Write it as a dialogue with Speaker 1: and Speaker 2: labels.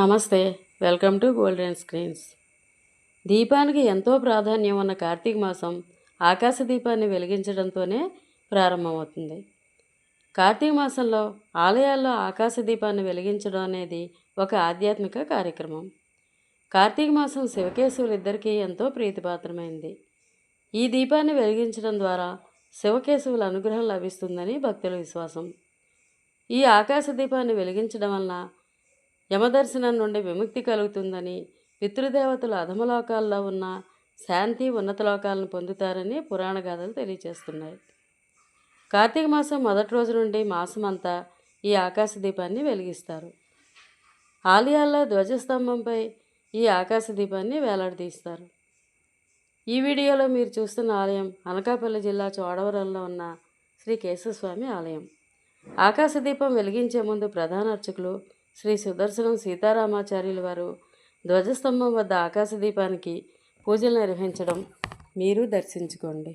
Speaker 1: నమస్తే welcome to golden screens దీపానికి ఎంతో ప్రాధాన్యం ఉన్న కార్తీక మాసం ఆకాశ దీపాన్ని వెలిగించడంతోనే ప్రారంభమవుతుంది. కార్తీక మాసంలో ఆలయాల్లో ఆకాశ దీపాన్ని వెలిగించడం అనేది ఒక ఆధ్యాత్మిక కార్యక్రమం. కార్తీక మాసం శివకేశవులిద్దరికీ ఎంతో ప్రీతిపాత్రమైంది. ఈ దీపాన్ని వెలిగించడం ద్వారా శివకేశవుల అనుగ్రహం లభిస్తుందని భక్తుల విశ్వాసం. ఈ ఆకాశ దీపాన్ని వెలిగించడం వలన యమదర్శనం నుండి విముక్తి కలుగుతుందని పితృదేవతలు అధమలోకాల్లో ఉన్న శాంతి ఉన్నత లోకాలను పొందుతారని పురాణ గాథలు తెలియజేస్తున్నాయి. కార్తీక మాసం మొదటి రోజు నుండి మాసమంతా ఈ ఆకాశ దీపాన్ని వెలిగిస్తారు. ఆలయాల్లో ధ్వజస్తంభంపై ఈ ఆకాశ దీపాన్ని వేలాడదీస్తారు. ఈ వీడియోలో మీరు చూస్తున్న ఆలయం అనకాపల్లి జిల్లా చోడవరంలో ఉన్న శ్రీ కేశవస్వామి ఆలయం. ఆకాశ దీపం వెలిగించే ముందు ప్రధాన అర్చకులు శ్రీ సుదర్శనం సీతారామాచార్యుల వారు ధ్వజస్తంభం వద్ద ఆకాశ దీపానికి పూజలు నిర్వహించడం మీరు దర్శించుకోండి.